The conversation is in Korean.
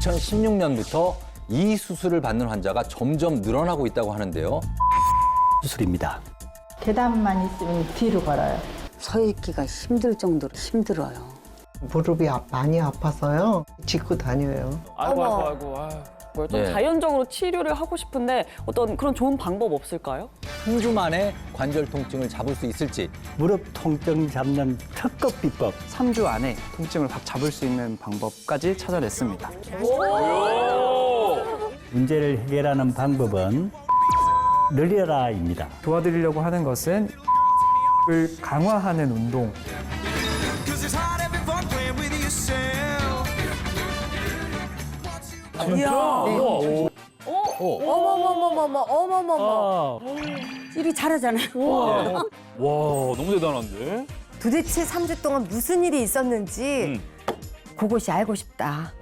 2016년부터 이 수술을 받는 환자가 점점 늘어나고 있다고 하는데요. 수술입니다. 계단만 있으면 뒤로 걸어요. 서 있기가 힘들 정도로 힘들어요. 무릎이 아- 많이 아파서요. 짚고 다녀요. 아이고 어머. 아이고 아이고. 아유. 뭐좀 네. 자연적으로 치료를 하고 싶은데 어떤 그런 좋은 방법 없을까요? 한주 만에 관절 통증을 잡을 수 있을지 무릎 통증 잡는 특급 비법. 3주 안에 통증을 확 잡을 수 있는 방법까지 찾아냈습니다. 문제를 해결하는 방법은 늘려라입니다. 도와드리려고 하는 것은 을 강화하는 운동. 어머 머머머머 어머머머 일이 잘하잖아요. 와, 너무 대단한데? 도대체 3주 동안 무슨 일이 있었는지 그것이 알고 싶다.